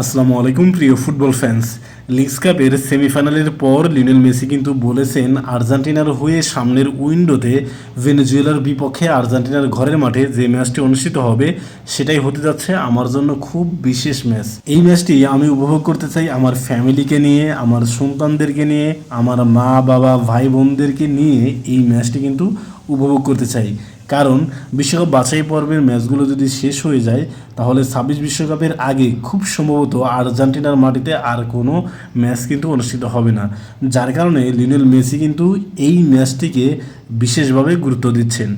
আসসালামু আলাইকুম, প্রিয় ফুটবল ফ্যান্স লিগস কাপের সেমিফাইনালের পর লিওনেল মেসি কিন্তু বলেছেন, আর্জেন্টিনার হয়ে সামনের উইন্ডোতে ভেনেজুয়েলার বিপক্ষে আর্জেন্টিনার ঘরের মাঠে যে ম্যাচটি অনুষ্ঠিত হবে, সেটাই হতে যাচ্ছে আমার জন্য খুব বিশেষ ম্যাচ। এই ম্যাচটি আমি উপভোগ করতে চাই আমার ফ্যামিলিকে নিয়ে, আমার সন্তানদেরকে নিয়ে, আমার মা বাবা ভাই বোনদেরকে নিয়ে এই ম্যাচটি কিন্তু উপভোগ করতে চাই। কারণ বিশ্বকাপ বাছাই পর্বের ম্যাচগুলো যদি শেষ হয়ে যায়, তাহলে ছাব্বিশ বিশ্বকাপের আগে খুব সম্ভবত আর্জেন্টিনার মাটিতে আর কোনো ম্যাচ কিন্তু অনুষ্ঠিত হবে না। যার কারণে লিওনেল মেসি কিন্তু এই ম্যাচটিকে বিশেষভাবে গুরুত্ব দিচ্ছেন।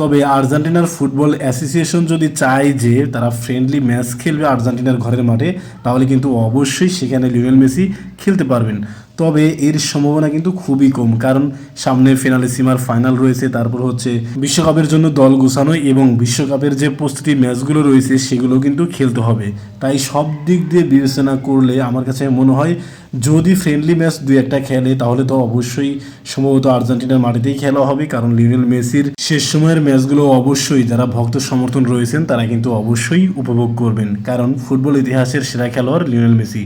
তবে আর্জেন্টিনার ফুটবল অ্যাসোসিয়েশন যদি চায় যে তারা ফ্রেন্ডলি ম্যাচ খেলবে আর্জেন্টিনার ঘরের মাঠে, তাহলে কিন্তু অবশ্যই সেখানে লিওনেল মেসি খেলতে পারবেন। তবে এর সম্ভাবনা কিন্তু খুবই কম। কারণ সামনে ফিনালে সীমার ফাইনাল রয়েছে, তারপর হচ্ছে বিশ্বকাপের জন্য দল গোছানো এবং বিশ্বকাপের যে প্রস্তুতি ম্যাচগুলো রয়েছে, সেগুলো কিন্তু খেলতে হবে। তাই সব দিক দিয়ে বিবেচনা করলে আমার কাছে মনে হয়, যদি ফ্রেন্ডলি ম্যাচ দুই একটা খেলে, তাহলে তো অবশ্যই সম্ভবত আর্জেন্টিনার মাটিতেই খেলা হবে। কারণ লিওনেল মেসির শেষ সময়ের ম্যাচগুলো অবশ্যই যারা ভক্ত সমর্থন রয়েছেন, তারা কিন্তু অবশ্যই উপভোগ করবেন। কারণ ফুটবল ইতিহাসের সেরা খেলোয়াড় লিওনেল মেসি।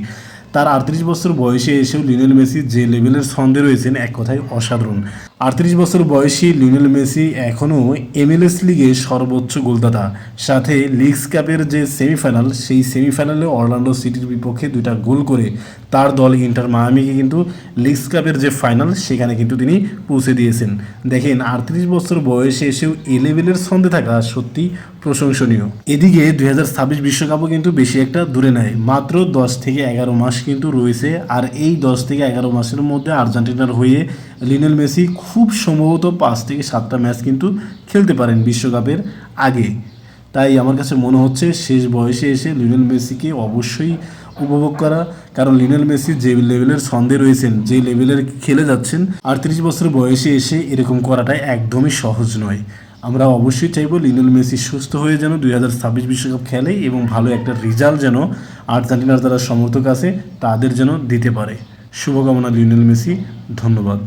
তার আটত্রিশ বছর বয়সে এসেও লিওনেল মেসি যে লেভেলের ছন্দে রয়েছেন, এক কথায় অসাধারণ। আটত্রিশ বছর বয়সী লিওনেল মেসি এখনও এমএলএস লিগে সর্বোচ্চ গোলদাতা। সাথে লিগস কাপের যে সেমিফাইনাল, সেই সেমিফাইনালে অরল্যান্ডো সিটির বিপক্ষে দুইটা গোল করে তার দল ইন্টার মায়ামিকে কিন্তু লিগস কাপের যে ফাইনাল, সেখানে কিন্তু তিনি পৌঁছে দিয়েছেন। দেখেন, আটত্রিশ বছর বয়সে এসেও এ লেভেলের ছন্দে থাকা সত্যি প্রশংসনীয়। এদিকে দুই বিশ্বকাপও কিন্তু বেশি একটা দূরে নেয় মাত্র দশ থেকে এগারো মাস কিন্তু রয়েছে। আর এই দশ থেকে এগারো মাসের মধ্যে আর্জেন্টিনার হয়ে লিনেল মেসি খুব সম্ভবত পাঁচ থেকে সাতটা ম্যাচ কিন্তু খেলতে পারেন বিশ্বকাপের আগে। তাই আমার কাছে মনে হচ্ছে শেষ বয়সে এসে লিওনেল মেসিকে অবশ্যই উপভোগ করা। কারণ লিওনেল মেসি যে লেভেলের ছন্দে রয়েছেন, যে লেভেলের খেলে যাচ্ছেন, আটত্রিশ বছর বয়সে এসে এরকম করাটা একদমই সহজ নয়। আমরা অবশ্যই চাইব লিওনেল মেসি সুস্থ হয়ে যেন দুই হাজার ছাব্বিশ বিশ্বকাপ খেলে এবং ভালো একটা রেজাল্ট যেন আর্জেন্টিনার যারা সমর্থক আছে, তাদের যেন দিতে পারে। শুভকামনা লিওনেল মেসি, ধন্যবাদ।